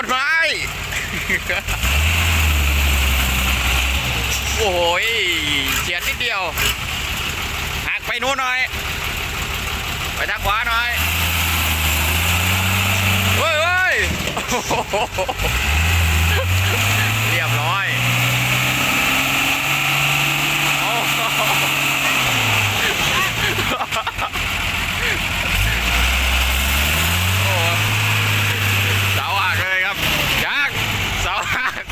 ต้นไม้ โอ้โหยเฉียดนิดเดียวหักไปนู้นหน่อย ไปทางขวาหน่อย เฮ้ยเฮ้ย โอ้โหเรียบร้อยโอ้โหโอ้เสาหักเลยครับยักษ์เสาหัก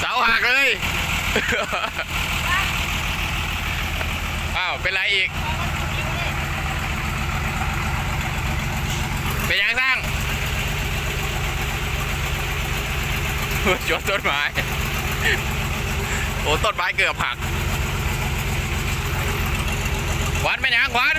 เสาหักเลย อ้าว เป็นไรอีก เป็นยังสร้าง ชนต้นไม้ โอ้ต้นไม้เกือบหักควันเป็นยังควัน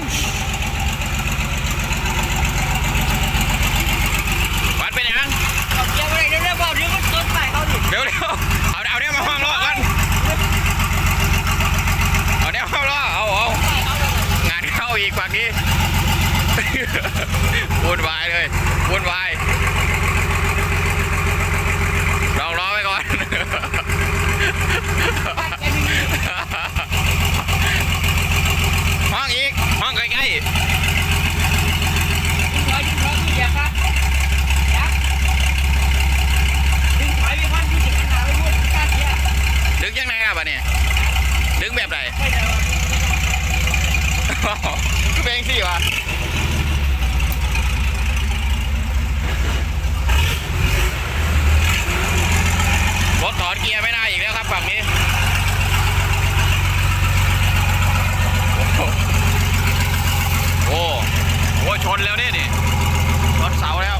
ควันเป็นยังเอาเกียร์อะไรเดี๋ยวเดี๋ยวบอกเดี๋ยวมันต้นไปเขาดิเดี๋ยวเดี๋ยวเอาเอาเดี๋ยวมาห้องรอกันเอาเดี๋ยวห้องรอเอาเอาไปเขาเลยงานเข้าอีกฝั่งนี้วุ่นวายเลยวุ่นวายลองรอไว้ก่อน ห้องอีก ห้องใกล้ยิงถอยยิงถอยยิงเหยียบครับยักษ์ยิงถอยไปพันที่สิบขนาดไม่พูดกล้าเสียๆดึงยังไงอะบะเนี่ยดึงแบบไหนไม่ได้หรอกคือเพลงสิวะ ถอนเกียร์ไม่ได้อีกแล้วครับฝั่งนี้โอ้โหโอ้ชนแล้วเนี่ยนี่รถเสาแล้ว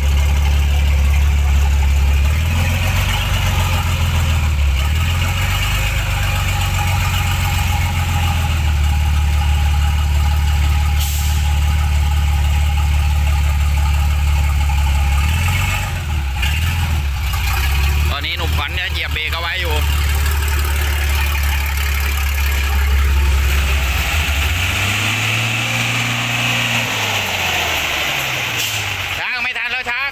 ตอนนี้หนุ่มขวัญเนี่ยเหยียบเบรกเอาไว้อยู่ ช้างไม่ทันแล้วช้าง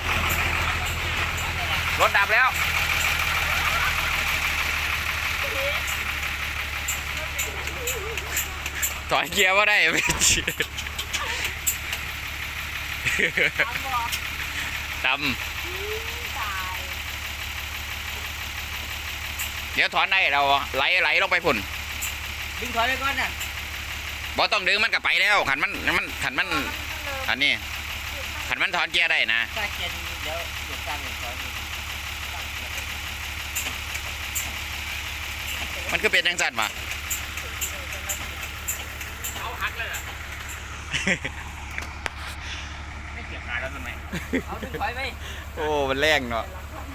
รถดับแล้ว ถอยเกียร์ว่าได้ไม่เชื่อดำเดี๋ยวถอนได้เราไหลไหลลงไปพุ่นยิงถอยไปก่อนน่ะบ่ต้องดึงมันกลับไปแล้วขันมันมันขันมันขันนี่ขันมันถอนเกียร์ได้นะกล้าเกียร์เดี๋ยวเดี๋ยวตั้งถอย มันคือเป็นจังสันมาเอาหักเลยอะไม่เสียขาแล้วทำไมเอาดึงถอยไปโอ้มันแรงเนาะ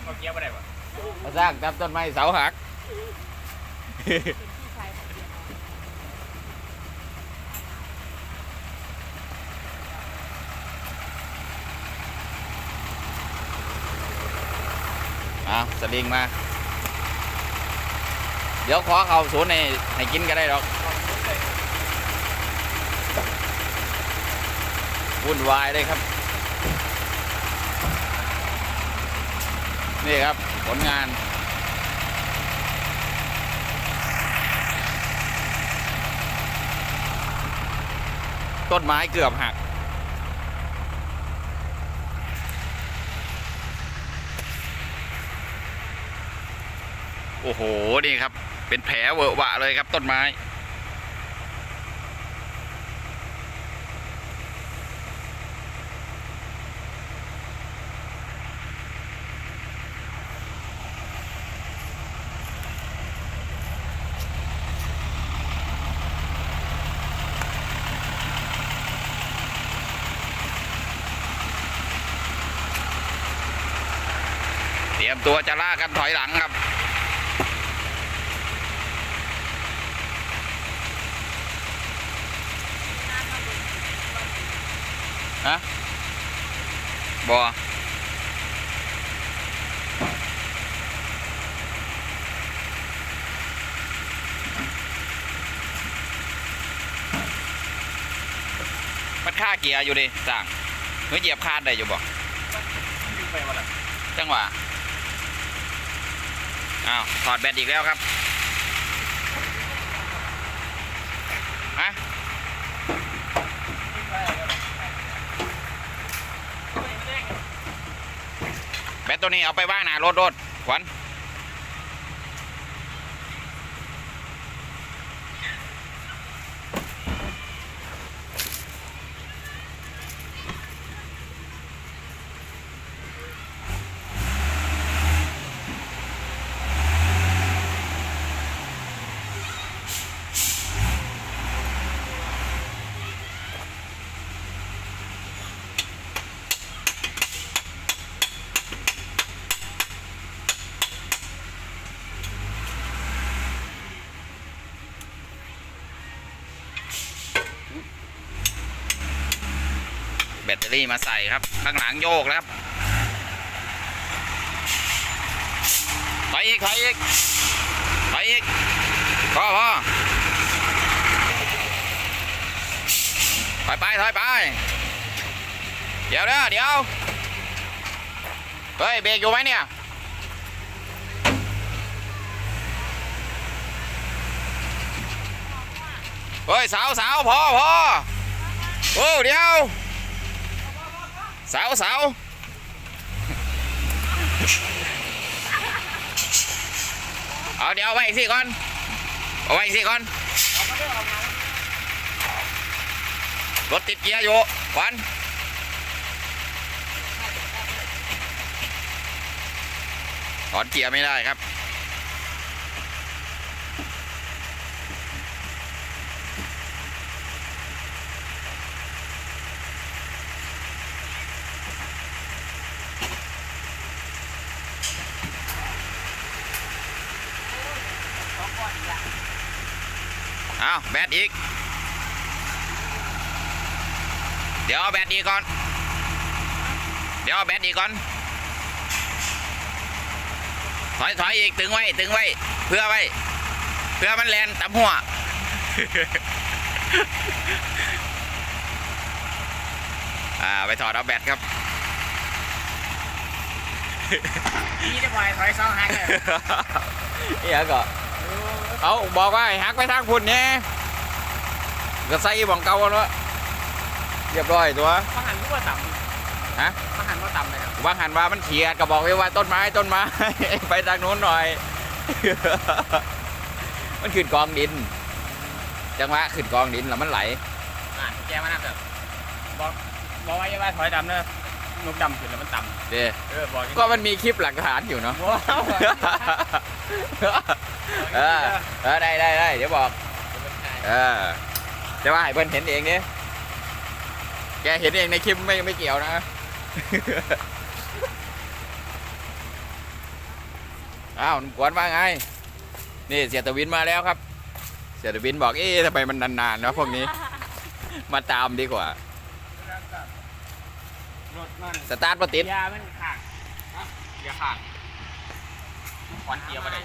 เอาเกียร์ไปได้ปะมาสร้างจับต้นไม้เสาหักเอาสลิงมา เดี๋ยวขอเขาศูนย์ให้ให้กินก็ได้หรอกวุ่นวายเลยครับ นี่ครับผลงาน ต้นไม้เกือบหัก อ้โห นี่ครับ เป็นแผลเวอะหวะเลยครับต้นไม้ เตรียมตัวจะล่ากันถอยหลังครับ ฮะบอมันค่าเกียร์อยู่ดิสั่งเมื่อเหยียบคาดได้อยู่บ่ไปวะล่ะจังหวะอ้าวถอดแบตอีกแล้วครับฮะ ตัวนี้เอาไปว่างหนารถรถขวัญ แบตเตอรี่มาใส่ครับ ข้างหลังโยกแล้วครับถอยอีกถอยอีกถอยอีกพอพอถอยไปถอยไป เดี๋ยวเด้อเดี๋ยว เฮ้ย เบรกอยู่ไหมเนี่ยเฮ้ยสาวสาวพอพอโอ้เดี๋ยว สาเสาเอาเดี๋ยวเอาไว้สิก่อนเอาไว้สิก่อนรถติดเกียร์อยู่ควันถอนเกียร์ไม่ได้ครับ บตอีก เดี๋ยวเอาแบตอีกก่อน เดี๋ยวเอาแบตอีกก่อน ถอยถอยอีกตึงไว้ตึงไว้ เพื่อไว้ เพื่อมันแลนตำหัว อ่าไปถอดเอาแบตครับนี่จะปล่อยถอยสองหักเลย เอียก็เอาบอกว่าให้หักไปทางพุ่นเนี่ย ก็ใส่บังเก่าแล้วเรียบร้อยตัวฟังหันรู้ว่าต่ำฮะฟังหันว่าต่ำเลยครับวางหันว่ามันเขียดก็บอกไว้ว่าต้นไม้ต้นไม้ ไปทางนู้นหน่อย มันขึ้นกองดิน จังหวะขึ้นกองดินแล้วมันไหลอ่านแกมานั่งแบบบอกบอกไว้ว่าถอยต่ำเนอะนกดำขึ้นแล้วมันต่ำเด้เออบอกก็มันมีคลิปหลักฐานอยู่เนาะว้าวเออเออได้ได้ได้เดี๋ยวบอก เออ แต่ว่าให้เพิ่นเห็นเองเนี่ยแกเห็นเองในคลิปไม่ไม่เกี่ยวนะอ้าวนุ่มกวนว่าไง นี่เสียตวินมาแล้วครับ เสียตวินบอกเอ๊ะทำไมมันนานๆเนาะพวกนี้ มาตามดีกว่า รถมันสตาร์ทมาติดยามันขาดยาขาดควันเกียร์มาได้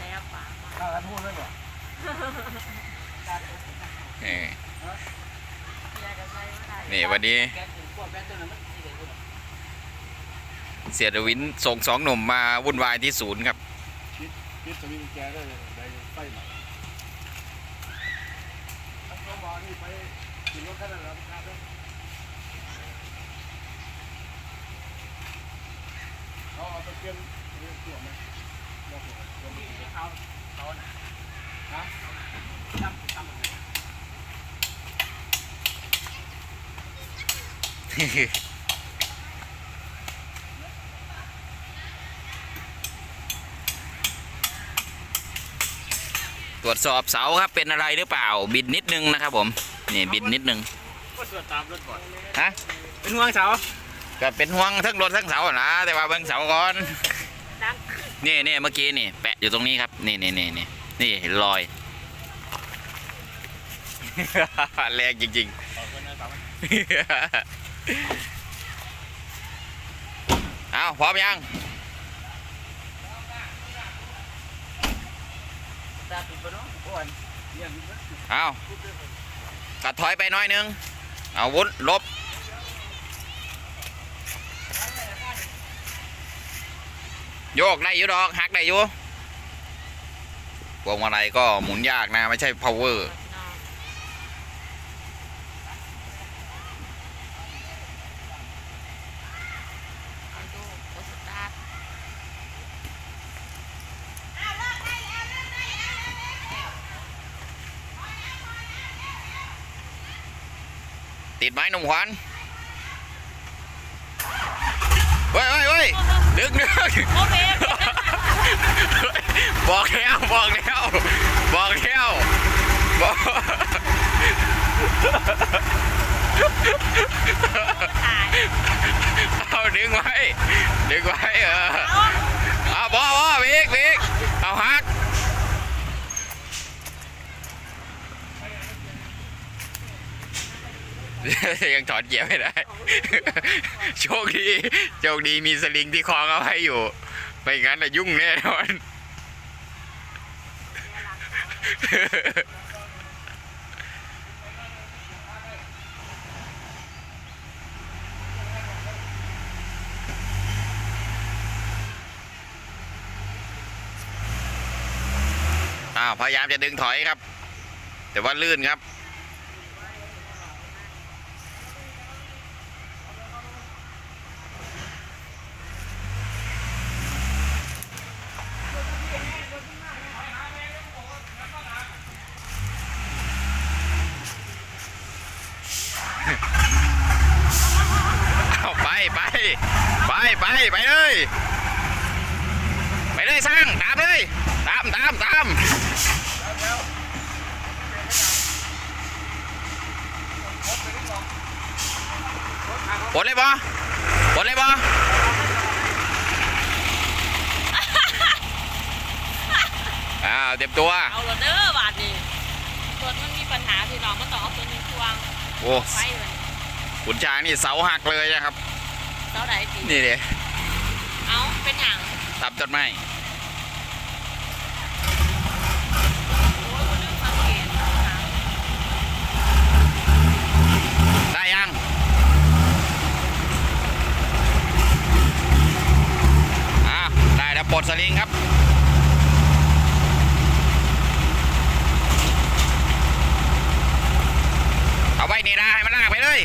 เรากันพูดเลยเหรอ นี่นี่วันนี้ เสียตวินส่งสองหนุ่มมาวุ่นวายที่ศูนย์ครับยึดสวิงแกได้ได้ไฟใหม่ถ้าเขาบอกนี่ไปถึงรถคันนั้นครับเขาเอาไปเกียนเรียนตัวไหมบอกผมตัวนี้เขาเขาหนา ตั้มตั้มมันตรวจสอบเสาครับเป็นอะไรหรือเปล่า บินนิดนึงนะครับ ผมนี่บินนิดนึงก็ตรวจตามรถก่อนฮะเป็นห่วงเสาก็เป็นห่วงทั้งรถทั้งเสาอะนะแต่ว่าเบิ่งเสาก่อนนี่นี่เมื่อกี้นี่แปะอยู่ตรงนี้ครับ นี่นี่นี่นี่ นี่เห็นรอย แรงจริงขอบคุณนะเสาๆเอาพร้อมยังเอากัดถอยไปน้อยนึง เอาวุ้นลบโยกได้อยู่ดอกหักได้อยู่ พวงมาลัยก็หมุนยากนะ ไม่ใช่ power เอร์ติดไหมหนุ่มขวัญเฮ้ยเฮ้ยเฮ้ยดึกดึกโอเค บอกแล้วบอกแล้วบอกแล้วบอกถ่ายเอาดึงไว้ดึงไว้เออเอาเอาบอบอวิกวิกเอาฮักยังถอดเกียร์ไม่ได้ โชคดี โชคดีมีสลิงที่คล้องเอาไว้อยู่ ไม่งั้นน่ะยุ่งแน่นอนอ้าวพยายามจะดึงถอยครับ แต่ว่าลื่นครับ เอาไปไปไปไป ไปเลยไปเลยสร้างตามเลย ตามตามตามปลดเลยบอปลดเลยบออ้าวเต็มตัว เอาละเด้อบาทนี่ตัวมันมีปัญหาพี่น้องมันต้องเอาตัวนี้ทวงโอ้ไฟเลยขุนช้างนี่เสาหักเลยนะครับเท่าไหร่ดีนี่เลย เป็นอย่างตับต้นไม้โอ้ยคนนึงสังเกตนะคะได้ยัง อ่าได้แล้วปลดสลิงครับเอาไว้นี่นะให้มันลากไปเลย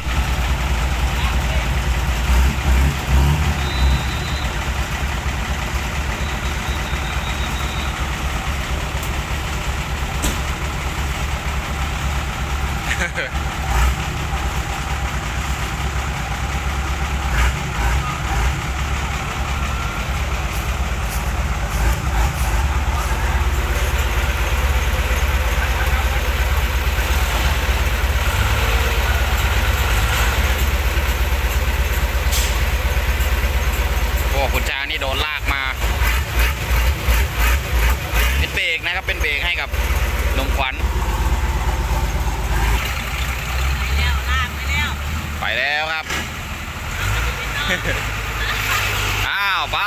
โอ้คุณช้านี่โดนลากมา เป็นเบรกนะครับ เป็นเบรกให้กับ ไปแล้วครับ อ้าว ไป